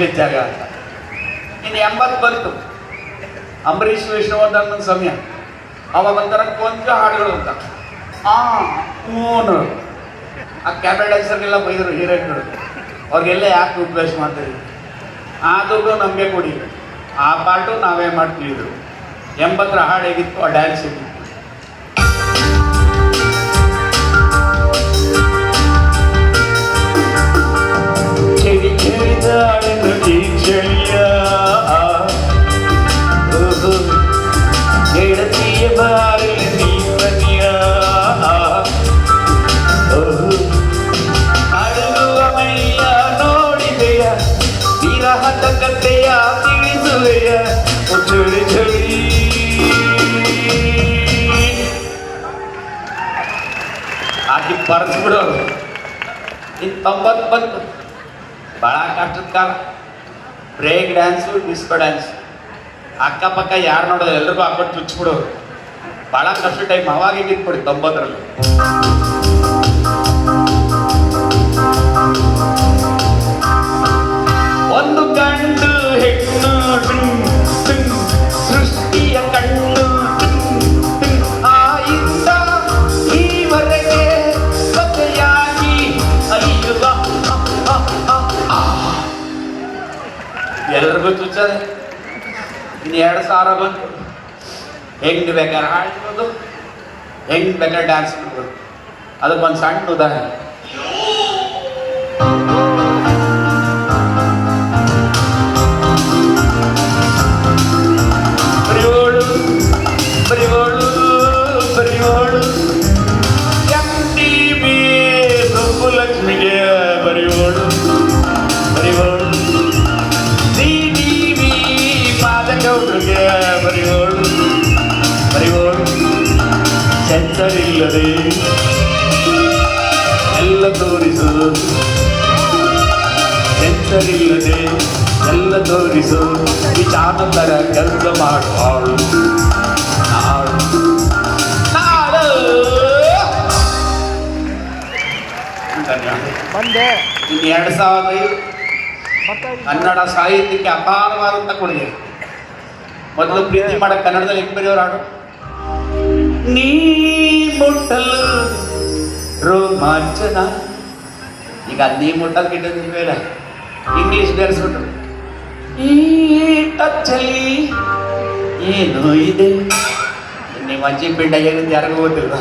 ಹಿಡಿದ ಜಾಗ. ಅಂತ ಇನ್ನು ಎಂಬತ್ತು ಬಂತು. ಅಂಬರೀಷ್, ವಿಷ್ಣುವರ್ಧನ್ ಸಮಯ ಅವಾಗ ಒಂಥರ ಕೊಂಚ ಹಾಡುಗಳು ಅಂತ. ಆ ಹ್ಞೂನು ಆ ಕ್ಯಾಬಲ್ ಡ್ಯಾನ್ಸರ್ಗೆಲ್ಲ ಬೈದರು ಹೀರೋಯಿನ್ಗಳು. ಅವ್ರಿಗೆಲ್ಲ ಯಾಕೆ ಉಪದೇಶ ಮಾಡ್ತೀವಿ ಆದ್ರೂ ನಮಗೆ ಕೊಡಿ. ಆ ಪಾಟು ನಾವೇ ಮಾಡ್ತಿದ್ರು ಎಂಬತ್ತರ ಹಾಡು ಹೇಗಿತ್ತು? ಆ ಡ್ಯಾನ್ಸ್ ಇತ್ತು ಚಳಿದಾಳೆನು ಈ ಚಳಿಯ ಓಹೋ, ಗೆಳತಿಯ ಬಾರಿನ ನೀವನಿಯ ಓಹೋ, ಅಡಗುವ ಮೈಯ ನೋಡಿದೆಯ ವಿರಹದ ಕಥೆಯ ತಿಳಿಸುವೆಯ ಓ ಚಳಿ ಚಳಿ ಹಾಕಿ ಪರ್ಸ್ಬಿಡೋರು ಇನ್ನು ತೊಂಬತ್ತು ಬಂತು ಭಾಳ ಕಷ್ಟದ ಕಾಲ ಬ್ರೇಕ್ ಡ್ಯಾನ್ಸು ಡಿಸ್ಕೋ ಡ್ಯಾನ್ಸ್ ಅಕ್ಕಪಕ್ಕ ಯಾರು ನೋಡೋದು ಎಲ್ರಿಗೂ ಹಾಕೊಂಡು ಚುಚ್ಚಿಬಿಡೋರು ಭಾಳ ಕಷ್ಟ ಟೈಮ್ ಅವಾಗ ಕೊಡಿ ತೊಂಬತ್ತರಲ್ಲಿ. ಒಂದು ಗಂಡು ಎಲ್ರಿಗೂ ಚುಚ್ಚದೆ ಇನ್ನು ಎರಡು ಸಾವಿರ ಬಂತು. ಹೆಂಗ್ ಬೇಕಾದ್ರೆ ಹಾಡ್ಬೋದು, ಹೆಂಗ್ ಬೇಕಾದ್ರೆ ಡ್ಯಾನ್ಸ್ ಮಾಡ್ಬೋದು. ಅದಕ್ಕೊಂದು ಸಣ್ಣ ಉದಾಹರಣೆ. ಸೆನ್ಸರ್ ಇಲ್ಲದೆ ಎಲ್ಲ ತೋರಿಸು. ಸೆನ್ಸರ್ ಇಲ್ಲದೆ ಎಲ್ಲ ತೋರಿಸು ವಿಚಾರ ಕೆಲಸ ಮಾಡುವಾಳು ಬಂದೆ. ಇನ್ನು ಎರಡು ಸಾವಿರದ. ಕನ್ನಡ ಸಾಹಿತ್ಯಕ್ಕೆ ಅಪಾರವಾದಂಥ ಕೊಡುಗೆ. ಮೊದಲು ಪ್ರೀತಿ ಮಾಡ ಕನ್ನಡದಲ್ಲಿ ಹೆಂಗ್ ಬರೆಯೋರು ಹಾಡು? ನೀ ಮುಟ್ಟಲು ರೋಮಾಂಚನ ಈಗ ನೀ ಮುಟ್ಟಲ್ ಗಿಟ್ಟದ ಮೇಲೆ ಇಂಗ್ಲಿಷ್ ಬೇರೆಸ್ಬಿಟ್ರು ಈ ಟಚ್ಚಲ್ಲಿ ಏನು ಇದೆ ನಿಮ್ಮ ಅಜ್ಜಿ ಪಿಂಡ ಏನಿದೆ ಯಾರಿಗೂ ಗೊತ್ತಿಲ್ಲ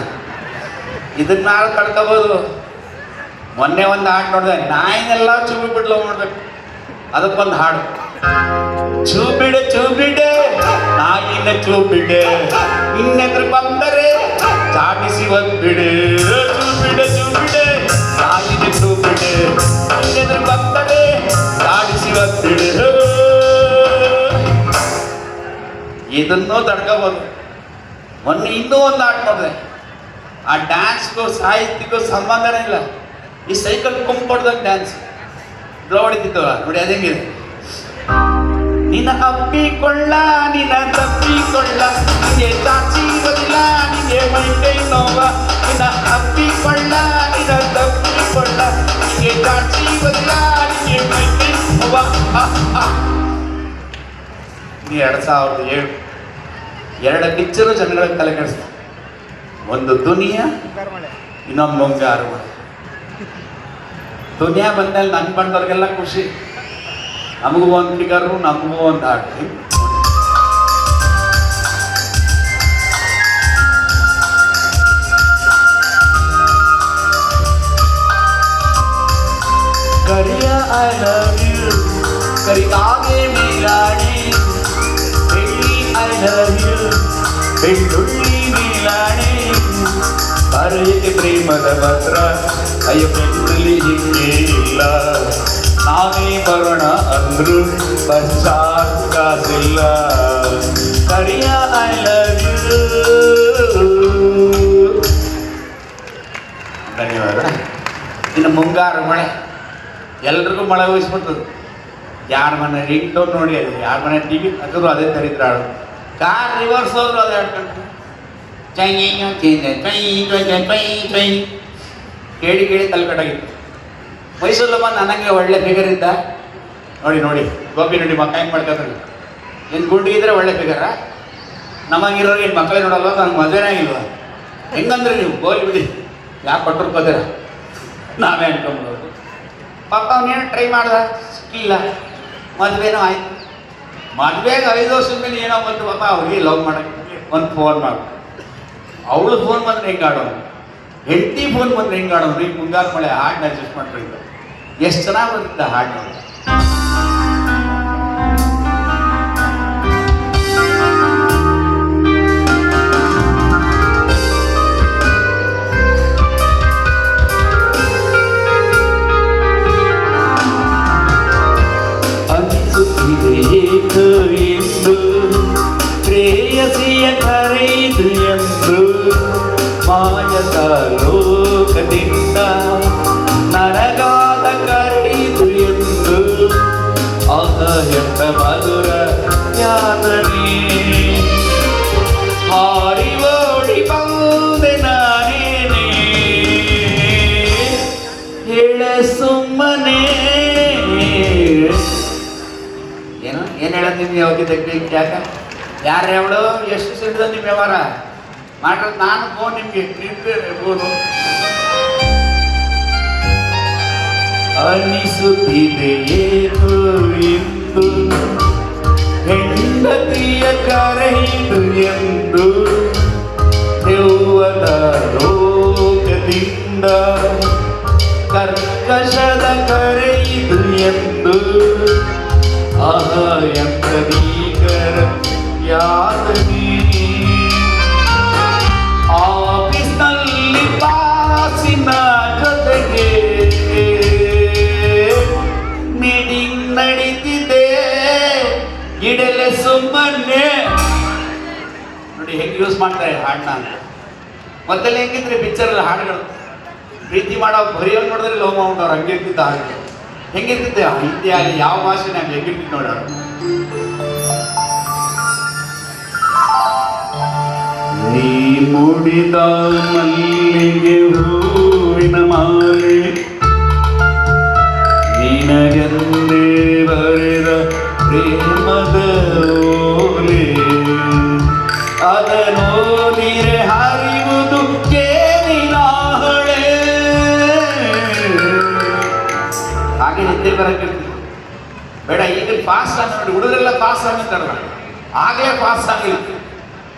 ಇದನ್ನ ನಾವು ಕಳ್ಕೋಬೋದು ಮೊನ್ನೆ ಒಂದು ಹಾಡು ನೋಡಿದೆ ನಾಯಿನೆಲ್ಲ ಚೂಬಿ ಬಿಡ್ಲು ಮಾಡ್ಬೇಕು ಅದಕ್ಕೊಂದು ಹಾಡು. ಚೂಬಿಡೆ ಚೂಬಿಡೆ ನಾಯಿನ ಚೂಬಿಡೆ ಇನ್ನೆದ್ರು ಬಂದರೆ ಚಾಟಿಸಿ ಒಂದ್ಬಿಡೆ. ಚೂಬಿಡೆ ಚೂಬಿಡೆ ನಾಯಿನ ಚೂಬಿಡೆ ಇನ್ನೆದ್ರು ಬಂದರೆ ಚಾಟಿಸಿ ಒಂದ್ಬಿಡೆ. ಇದನ್ನೂ ತಡ್ಕೋಬೋದು. ಮೊನ್ನೆ ಇನ್ನೂ ಒಂದು ಹಾಡು ನೋಡಿದೆ ಆ ಡ್ಯಾನ್ಸ್ಗೂ ಸಾಹಿತ್ಯಕ್ಕೂ ಸಂಬಂಧನೇ ಇಲ್ಲ. ಈ ಸೈಕಲ್ ಕುಂಪಡ್ದಾಗ ಡ್ಯಾನ್ಸ್ ಡ್ರೋ ಹೊಡಿತಿದ್ದವ ನೋಡಿ ಅದೇ ನಿನ್ನ ಅಪ್ಪಿಕೊಳ್ಳ, ನಿನ್ನ ತಪ್ಪಿಕೊಳ್ಳ, ನಿನಗೆ ಚಾಚಿ ಬದಿಲ್ಲ ನಿನಗೆ ಮೈಕೈ ನೋವ. ನಿನ್ನ ಅಪ್ಪಿಕೊಳ್ಳ, ನಿನ್ನ ತಪ್ಪಿಕೊಳ್ಳ, ನಿನಗೆ ಚಾಚಿ ಬದಿಲ್ಲ ನಿನಗೆ ಮೈಕೈ ನೋವ. ನೀ ಎರಡು ಸಾವಿರದ ಏಳು, ಎರಡು ಪಿಕ್ಚರು ಜನಗಳ ತಲೆ ಕೆಡಿಸ್ತು. ಒಂದು ದುನಿಯಾ, ಇನ್ನೊಂದು ಮುಂಗಾರು. ದುನಿಯಾ ಬಂದಲ್ಲಿ ನನ್ನ ಬಂದವ್ರಿಗೆಲ್ಲ ಖುಷಿ. ನಮಗೂ ಒಂದು ಫಿಗರು ನಮಗೂ ಒಂದು ಹಾಡು. ಕರಿಯ ಐ ಐ ಬರೆಯಕ್ಕೆ ಪ್ರೇಮದ ಪತ್ರ ಅಯ್ಯ ಹಿಂಗೆ ಇಲ್ಲ. ನಾನೇ ಬರೋಣ ಅಂದ್ರು ಪಶ್ಚಾತ್ತಿಲ್ಲ ಕರಿಯ ಐ ಧನ್ಯವಾದ. ಇನ್ನು ಮುಂಗಾರು ಮಳೆ ಎಲ್ರಿಗೂ ಮಳೆ ಹೋಗಿಸ್ಬಿಡ್ತದೆ ಯಾರ ಮನೆ ರಿಂಗ್ ಟೋನ್ ನೋಡಿ, ಯಾರ ಮನೆ ಟಿ ವಿ ಅದೇ ತರಿದ್ರಾಳು. ಕಾರ್ ರಿವರ್ಸ್ ಹೋದ್ರು ಅದೇ ಚೈ ಕೇಳಿ ಕೇಳಿ ತಲೆಕಟ್ಟಾಗಿತ್ತು ಮೈಸೂರಲ್ಲಿ ಬಂದು ನನಗೆ ಒಳ್ಳೆ ಫಿಗರ್ ಇದ್ದ? ನೋಡಿ ನೋಡಿ, ಗೋಪಿ ನೋಡಿ ಮಕ್ಕ ಹೆಂಗೆ ಮಾಡ್ಕೊತಾರೆ ಏನು ಗುಂಡಿಗಿದ್ರೆ ಒಳ್ಳೆ ಫಿಗರ ನಮಗಿರೋರು ಏನು ಮಕ್ಕಳೇ ನೋಡಲ್ಲ ನನಗೆ ಮದುವೆನೇ ಆಗಿಲ್ವ? ಹೆಂಗಂದ್ರೆ ನೀವು ಗೋಲಿ ಬಿಡಿ. ಯಾಕೆ ಕೊಟ್ಟಿರ್ಕೋತೀರ ನಾವೇ ಅನ್ಕೊಂಬೋದು ಪಾಪ ಅವನೇನು ಟ್ರೈ ಮಾಡ್ದ? ಸಿಕ್ಕಿಲ್ಲ. ಮದುವೆನೂ ಆಯ್ತು. ಮದುವೆಗೆ ಐದು ವರ್ಷದ ಮೇಲೆ ಏನೋ ಬಂತು ಪಾಪ, ಅವ್ರಿಗೆ ಲವ್ ಮಾಡೋಕ್ಕೆ. ಒಂದು ಫೋನ್ ಮಾಡು. ಅವಳು ಫೋನ್ ಬಂದ್ರೆ ಹೆಂಗೆ ಆಡೋದು? ಹೆಂಡತಿ ಫೋನ್ ಬಂದ್ರೆ ಹೆಂಗೆ ಆಡೋದು? ಈ ಮುಂಗಾರು ಮಳೆ ಹಾಡನ್ನ ಅಡ್ಜಸ್ಟ್ ಮಾಡ್ಕೊಳ್ತಾರೆ ಎಷ್ಟು ಚೆನ್ನಾಗಿ ಬಂದಿದ್ದ ಹಾಡು ಲೋಕದಿಂದ ನರಗಾದ ಕರೆಯಿತು ಎಂದು ಆಗ ಎಂತ ಮಧುರ ಯಾತನೆ ಹಾರಿ ಓಡಿ ಬಂದೆ ನಾನೇನೆ ಹೇಳ ಸುಮ್ಮನೆ ಏನು ಏನು ಹೇಳತ್ತೀನಿ ಯಾವಾಗ ತೆಗ್ದು ಯಾಕ ಯಾರು ಹೇಳು ಎಷ್ಟು ಸಿಡಿದ ನಿಮ್ಮ ವ್ಯವಹಾರ ಮಾಡೋದು ನಾನು ಫೋನ್ ನಿಮಗೆ ಫೋನು ಅನಿಸುತ್ತಿದೆ ಏಕೋ ಎಂದು ಹೆಂಡತಿಯ ಕರೆಯಿತು ಎಂದು? ದೆವ್ವದ ರೋಗದಿಂದ? ಕರ್ಕಶದ ಕರೆಯಿತು ಎಂದು? ಮಾಡ್ತಾರೆ ಹಾಡನ್ನ ಮೊದಲು ಹೆಂಗಿದ್ರೆ ಪಿಕ್ಚರಲ್ಲಿ ಹಾಡುಗಳು. ಪ್ರೀತಿ ಮಾಡೋ ಬರೆಯೋ ನೋಡಿದ್ರೆ ಲವ್ ಮಾಡ್ಬಿಟ್ಟವ್ರು ಹಂಗೆ ಇರ್ತಿದ್ದ ಹಾಡು ಹೆಂಗಿರ್ತಿದ್ದೆ ಹಿಂದಿ ಆಗಲಿ ಯಾವ ಭಾಷೆ ನಾನು ಹೆಂಗಿರ್ತಿದ್ದು ನೋಡೋರು ನೀ ಮುಡಿದ ಮಲ್ಲಿಗೆ ಹೂವಿನ ಮಾಲೆ, ನಿನಗೆಂದೇ ಬರೆದ ಪ್ರೇಮದ ಓಲೆ. ಅದನೋದಿರೆ ಹಾಗೆ ನಿದ್ದೆ ಬರಕ್ಕೆ ಬೇಡ ಈಗ ಪಾಸ್ ಆಗಿ ನೋಡಿ ಹುಡುಗರೆಲ್ಲ ಪಾಸ್ ಆಗಿರ್ತಾರಲ್ಲ ಆಗಲೇ ಪಾಸ್ ಆಗಿಲ್ಲ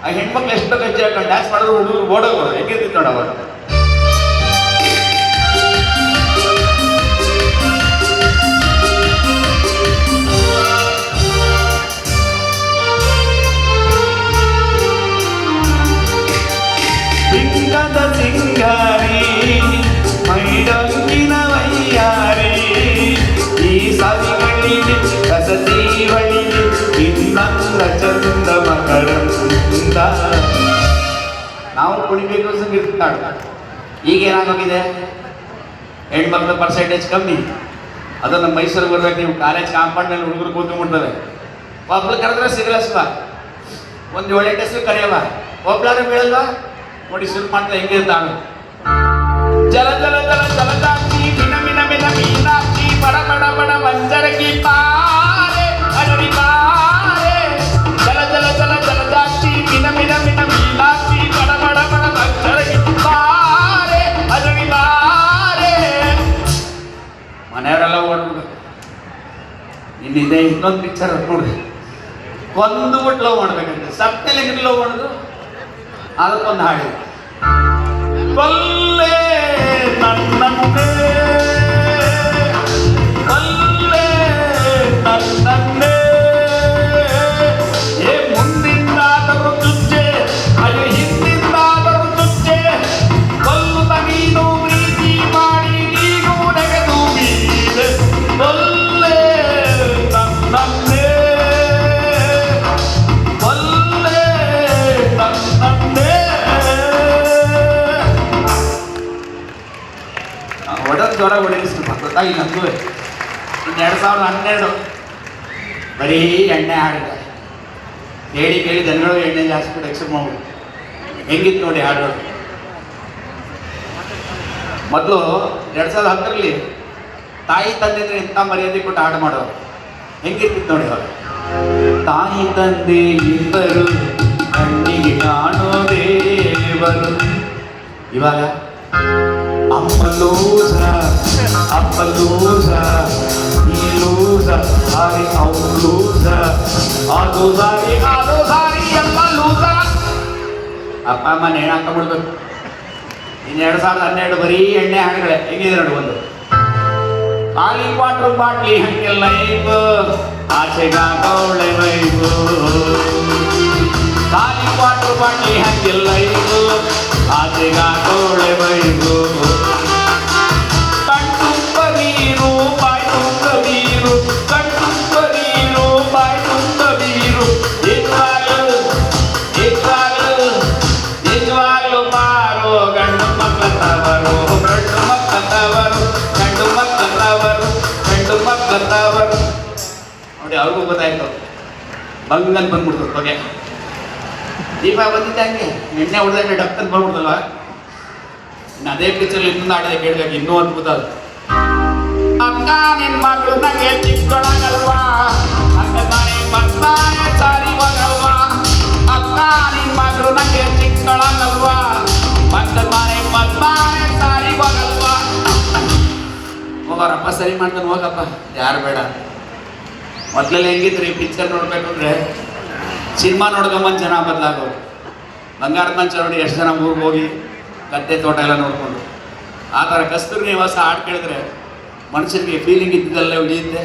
ಆ ಹೆಣ್ಮಕ್ಳು ಎಷ್ಟು ಗಜ್ಜೆ ಹಾಕೊಂಡು ಡ್ಯಾನ್ಸ್ ಮಾಡಿದ್ರು ಹುಡುಗರು ಓಡೋಗೋದು ಹೆಂಗಿರ್ತಿತ್ತು ನೋಡ ಅವಾಗ ಸಿಂಗದ ಸಿಂಗಾರಿ ಮೈಡೊಂಗಿನ ನಾವು ಕುಣಿಬೇಕು ಸಂಗೀತ ಈಗ ಏನಾಗೋಗಿದೆ? ಹೆಣ್ಮಕ್ಳು ಪರ್ಸೆಂಟೇಜ್ ಕಮ್ಮಿ. ಅದು ನಮ್ಮ ಮೈಸೂರಿಗೆ ಬರ್ಬೇಕು, ನೀವು ಕಾಲೇಜ್ ಕಾಂಪೌಂಡ್ನಲ್ಲಿ ಹುಡುಗರು ಕೂತ್ಕೊಂಡ್ಬಿಡ್ತವೆ ಒಬ್ಳು ಕರೆದ್ರೆ ಸಿಗಲ್ಲ ಸ್ವ ಒಂದು ಏಳೆಂಟು ಹೆಸರು ಕರೆಯವ ಒಬ್ಳಾದ್ರೂ ಬೀಳಲ್ವಾ? ನೋಡಿ, ಶುರು ಮಾಡ್ತಾ ಹೆಂಗೆ ಇರ್ತಾವೆ ಜಲ ಜಲ ಜಲ ಜಲಜಾಕ್ಷಿ ಮಿನ ಬಡ ಬಡ ಬಡ ಮಂಜರಗಿ ಪಾರೆ ಇನ್ನಿದೆ ಇನ್ನೊಂದು ಪಿಕ್ಚರ್ ನೋಡ್ರಿ. ಒಂದು ಬಿಟ್ಟು ಲವ್ ಮಾಡ್ಬೇಕಂತೆ ಸಪ್ತಲಿಗೆ ಲವ್ ಮಾಡೋದು ಅದಕ್ಕೊಂದು ಹಾಡು ಜಾಸ್ತಿ ಮಾಡಿ ಹೆಂಗಿತ್ತು ನೋಡಿ ಹಾಡು? ಮೊದಲು ಎರಡು ಸಾವಿರದ ಹತ್ತರಲ್ಲಿ ತಾಯಿ ತಂದೆ ಇಂಥ ಮರ್ಯಾದೆ ಕೊಟ್ಟು ಹಾಡು ಮಾಡೋರು. ಹೆಂಗಿರ್ತಿತ್ತು ನೋಡಿ ಅವರು ತಾಯಿ ತಂದೆ ಇಬ್ಬರು ಕಣ್ಣಿಗೆ ಕಾಣೋ ದೇವರು ಇವಾಗ ಅಮ್ಮ ಲೂಸ ಅಪ್ಪ ಲೂಸ ಈ ಲೂಸ ಸಾರಿ ಅವ್ರು ಲೂಸ ಅದು ಸಾರಿ ಅದು ಸಾರಿ ಎಲ್ಲ ಲೂಸ ಅಪ್ಪ, ಅಮ್ಮ, ನೇಣ ಹಾಕೊಂಡ್ಬಿಡ್ಬೇಕು ಇನ್ನು ಎರಡು ಸಾವಿರದ ಹನ್ನೆರಡು ಬರೀ ಎಣ್ಣೆ ಹಾಡುಗಳೇ. ಹೆಂಗಿದೆ ನೋಡಿ ಒಂದು. ಖಾಲಿ ವಾಟರ್ ಬಾಟ್ಲಿ ಹಂಗೆಲ್ಲ ಲೈಫ್ ಆಸೆಗಾಗೌಳೆ ವೈಬು ಖಾಲಿ ವಾಟರ್ ಬಾಟ್ಲಿ ಹಂಗೆಲ್ಲ ಲೈಫ್ ಆಸೆಗಾಗೌಳೆ ವೈಬು ಅವ್ರಿಗೂ ಗೊತ್ತಾಯ್ತು. ಬಂಗಲ್ ಬಂದ್ಬಿಡ್ತು ಹೊಗೆ. ದೀಪ ಬಂದಿದ್ದೆ ಹಂಗೆ? ನಿನ್ನೆ ಹೊಡೆದಾಗ ಡಕ್ಕಂತ ಬಂದ್ಬಿಡ್ತಲ್ಲ ಅದೇ ಪಿಕ್ಚರ್ ಇನ್ನೊಂದು ಆಡಿದೆ ಕೇಳ್ಬೇಕು ಇನ್ನೂ ಅದ್ಭುತ ಅದು. ಅಕ್ಕ, ನಿನ್ ಮಗಳು ನಂಗೆ ಚಿಕ್ಕಳಗಲ್ವಾ? ಅಕ್ಕ ತಾನೇ ಬರ್ತಾನೆ ಸಾರಿ ಹೋಗಲ್ವಾ ಅಕ್ಕ, ನಿನ್ ಮಗಳು ನಂಗೆ ಚಿಕ್ಕಳಗಲ್ವಾ? ಮಕ್ಕ ತಾನೇ ಬರ್ತಾನೆ ಸಾರಿ ಸರಿ ಮಾಡ್ತಾನೆ ಹೋಗಪ್ಪ. ಯಾರು ಬೇಡ. ಮೊದ್ಲೆಲ್ಲ ಹೆಂಗಿದ್ರಿ ಪಿಕ್ಚರ್ ನೋಡ್ಬೇಕಂದ್ರೆ ಸಿನಿಮಾ ನೋಡ್ಕೊಂಬಂದು ಜನ ಬದಲಾಗೋರು. ಬಂಗಾರದ ಮಂಚ ನೋಡಿ ಎಷ್ಟು ಜನ ಊರಿಗೆ ಹೋಗಿ ಗದ್ದೆ ತೋಟ ಎಲ್ಲ ನೋಡ್ಕೊಂಡು. ಆ ಥರ ಕಸ್ತೂರಿ ನಿವಾಸ ಹಾಡು ಕೇಳಿದ್ರೆ ಮನುಷ್ಯನಿಗೆ ಫೀಲಿಂಗ್ ಇದ್ದಿದ್ದಲ್ಲೇ ಉಳಿಯುತ್ತೆ.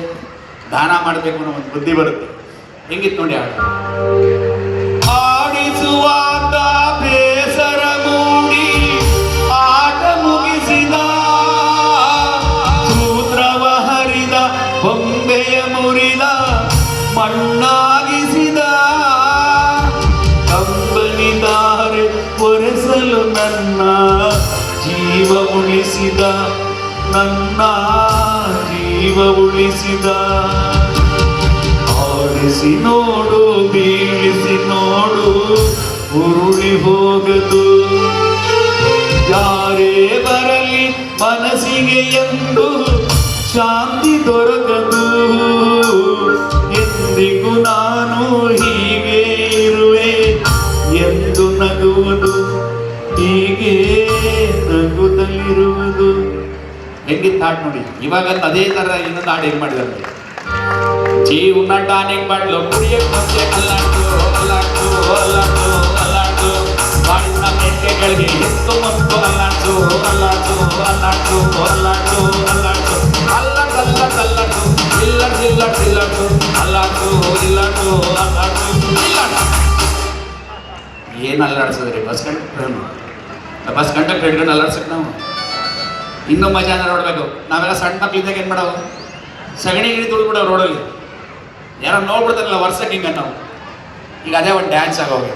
ದಾನ ಮಾಡಬೇಕು ಅನ್ನೋ ಒಂದು ಬುದ್ಧಿ ಬರುತ್ತೆ. ಹೆಂಗಿತ್ತು ನೋಡಿ ಹಾಡು? ಉಳಿಸಿದ, ನನ್ನ ಜೀವ ಉಳಿಸಿದ. ಆಡಿಸಿ ನೋಡು, ಬೀಳಿಸಿ ನೋಡು, ಉರುಳಿ ಹೋಗದು. ಯಾರೇ ಬರಲಿ ಮನಸ್ಸಿಗೆ ಎಂದು ಶಾಂತಿ ದೊರಕದು. ಎಂದಿಗೂ ನಾನು ಹೀಗೆ ಇರುವೆ ಎಂದು ನಗುವುದು. ಹೀಗೆ ನಗುತ್ತಲಿರುವುದು ಹೆಂಗಿತ್ತು ಹಾಡು ನೋಡಿ, ಇವಾಗ ಅದೇ ಥರ ಇನ್ನೊಂದು ಹಾಡು ಹೆಂಗೆ ಮಾಡಿದಂತೆ ಜೀವನ ಟಾನಿಕ್ ಬಾಟ್ಲು ಕುಡಿಯಕ್ಕೆ ಮುಂಚೆ ಅಲ್ಲಾಟು ಅಲ್ಲಾಟು ಅಲ್ಲಾಟು ಅಲ್ಲಾಟು ಬಾಳಿನ ಮೆಕ್ಕೆಗಳಿಗೆ ಎತ್ತು ಮತ್ತು ಅಲ್ಲಾಟು ಅಲ್ಲಾಟು ಅಲ್ಲಾಟು ಅಲ್ಲಾಟು ಅಲ್ಲಾಟು ಅಲ್ಲಾಟು ಅಲ್ಲಾಟು ಅಲ್ಲಾಟು ಇಲ್ಲಟು ಇಲ್ಲಟು ಇಲ್ಲಟು ಅಲ್ಲಾಟು ಇಲ್ಲಟು ಅಲ್ಲಾಟು ಇಲ್ಲಟು ಏನು ಅಲ್ಲಾಡ್ಸಿದ್ರಿ ಬಸ್ ಕಂಡಕ್ಟರ್ ಬಸ್ ಕಂಡಕ್ಟರ್ ಹಿಡ್ಕೊಂಡು ಅಲ್ಲಾಡ್ಸಕ್ಕೆ ನಾವು. ಇನ್ನೂ ಮಜಾ ನೋಡಬೇಕು. ನಾವೆಲ್ಲ ಸಣ್ಣ ಮಕ್ಳಿದ್ದಾಗ ಏನು ಮಾಡೋದು? ಸಗಣಿ ಗಿಣಿ ತುಳಿದ್ಬಿಡೋ ರೋಡಲ್ಲಿ ಯಾರೋ ನೋಡ್ಬಿಡ್ತಾರಲ್ಲ, ವರ್ಷಕ್ಕೆ ಹಿಂಗೆ ನಾವು ಈಗ ಅದೇ ಒಂದು ಡ್ಯಾನ್ಸ್ ಆಗೋಗಿ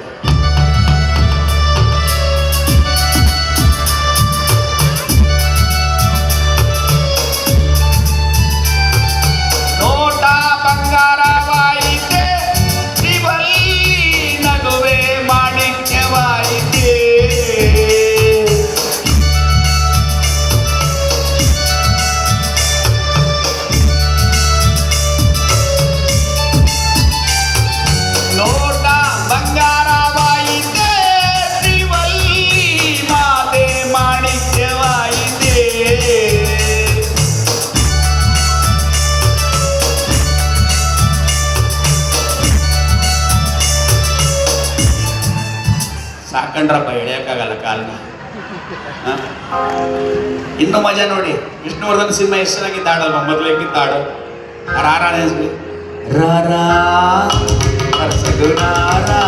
ಕಂಡ್ರಪ್ಪ ಎಳೆಯೋಕ್ಕಾಗಲ್ಲ ಕಾಲನ. ಇನ್ನು ಮಜಾ ನೋಡಿ. ವಿಷ್ಣುವರ್ಧನ್ ಸಿನಿಮಾ ಎಷ್ಟು ಚೆನ್ನಾಗಿ ತಾಡಲ್ವ ಮೊದಲಿಗೆ ತಾಡು ರಾರಾಣಿಸ್ಬಿ ರಾರಾ ಸಗುಣಾರಾ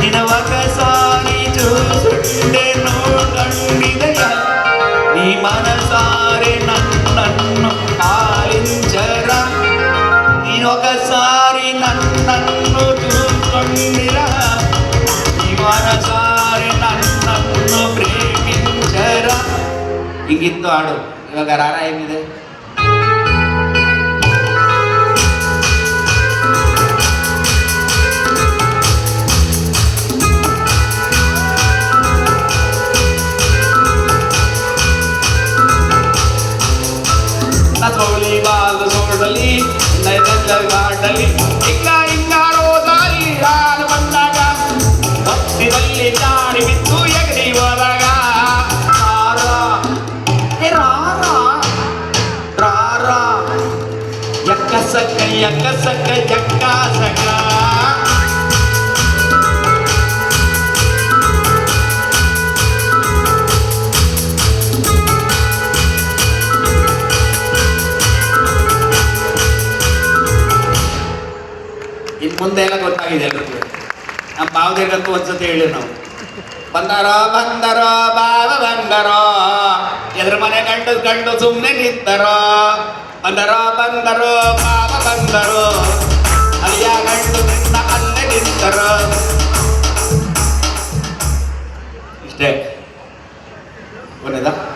ನಿನವಕ ಸಾರಿ ನೀ ಮಾನ गीत तो आड़ो ಹೀಗಿತ್ತು ಹಾಡು ಇವಾಗ ರಾರ ಏನಿದೆ ಗೋಳಿ ಬಾಲ ನೋಡಲಿ ನೈವೇದ್ಯ ಮಾಡಲಿ ಹೆಂಗಿದೆ ಗೊತ್ತಾಗಿದೆ ಎಲ್ರಿಗೂ. ನಮ್ಮ ಭಾವದೇಗಂತೂ ಒಂದ್ಸತಿ ಹೇಳಿ ನಾವು. ಬಂದರೋ ಬಂದರೋ ಬಾವ ಬಂದರೋ, ಎದ್ರ ಮನೆ ಗಂಡು ಗಂಡು ಸುಮ್ಮನೆ ನಿಂತರೋ. ಬಂದರೋ ಬಂದರೋ ಬಾವ ಬಂದರೋ. ಅಲ್ಲಿಯ ಗಂಡು ನಿಂತ ಅಲ್ಲೇ ನಿಂತರೋ. ಇಷ್ಟೇ. ಕೊನೆದ?